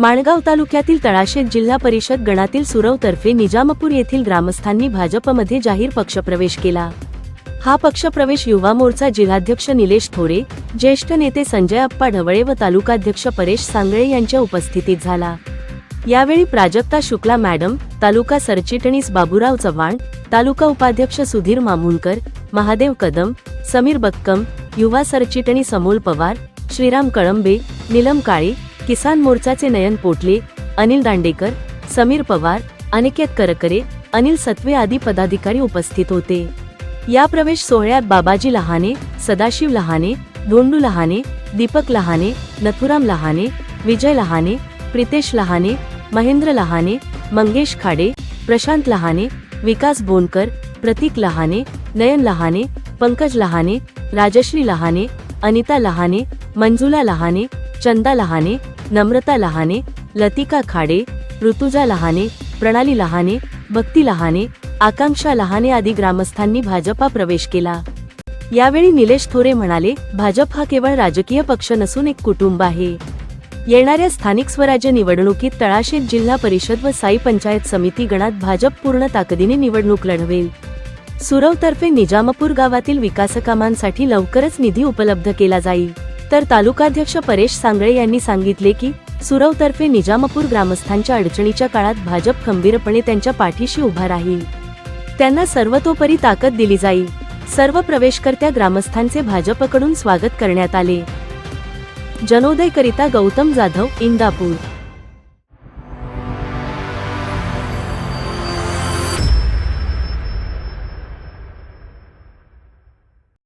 माणगाव तालुक्यातील तळाशेत जिल्हा परिषद गणातील सुरवतर्फे निजामपूर येथील ग्रामस्थांनी भाजपमध्ये जाहीर पक्षप्रवेश केला. हा पक्षप्रवेश युवा मोर्चा जिल्हाध्यक्ष निलेश थोरे ज्येष्ठ नेते संजय अप्पा ढवळे व तालुकाध्यक्ष परेश सांगळे यांच्या उपस्थितीत झाला. यावेळी प्राजक्ता शुक्ला मॅडम तालुका सरचिटणीस बाबुराव चव्हाण तालुका उपाध्यक्ष सुधीर मामुनकर महादेव कदम समीर बक्कम युवा सरचिटणीस अमोल पवार श्रीराम कळंबे नीलम काळे किसान मोर्चाचे नयन पोटले अनिल दांडेकर समीर पवार अनिकेत करकरे अनिल सत्वे आदी पदाधिकारी उपस्थित होते. या प्रवेश सोहळ्यात बाबाजी लहाने सदाशिव लहाने धोंडू लहाने दीपक लहाने नथुराम लहाने विजय लहाने प्रितेश लहाने महेंद्र लहाने मंगेश खाडे प्रशांत लहाने विकास बोनकर प्रतीक लहाने नयन लहाने पंकज लहाने राजश्री लहाने अनिता लहाने मंजुला लहाने चंदा लहाने नम्रता लहाने लतिका खाडे ऋतुजा लहाने प्रणाली लहाने भक्ती लहाने आकांक्षा लहाने आदी ग्रामस्थांनी भाजपा प्रवेश केला. यावेळी निलेश थोरे म्हणाले भाजप हा केवळ राजकीय पक्ष नसून एक कुटुंब आहे. येणाऱ्या स्थानिक स्वराज्य निवडणुकीत तळाशेत जिल्हा परिषद व साई पंचायत समिती गणात भाजप पूर्ण ताकदीने निवडणूक लढवेल. सुरवतर्फे निजामपूर गावातील विकासकामांसाठी लवकरच निधी उपलब्ध केला जाईल. तर तालुकाध्यक्ष परेश सांगळे यांनी सांगितले की सुरवतर्फे निजामपूर ग्रामस्थांच्या अडचणीच्या काळात भाजप खंबीरपणे त्यांच्या पाठीशी उभा राहील. त्यांना सर्वतोपरी ताकद दिली जाईल. सर्व प्रवेशकर्त्या ग्रामस्थांचे भाजपकडून स्वागत करण्यात आले. जनोदयकरिता गौतम जाधव इंदापूर.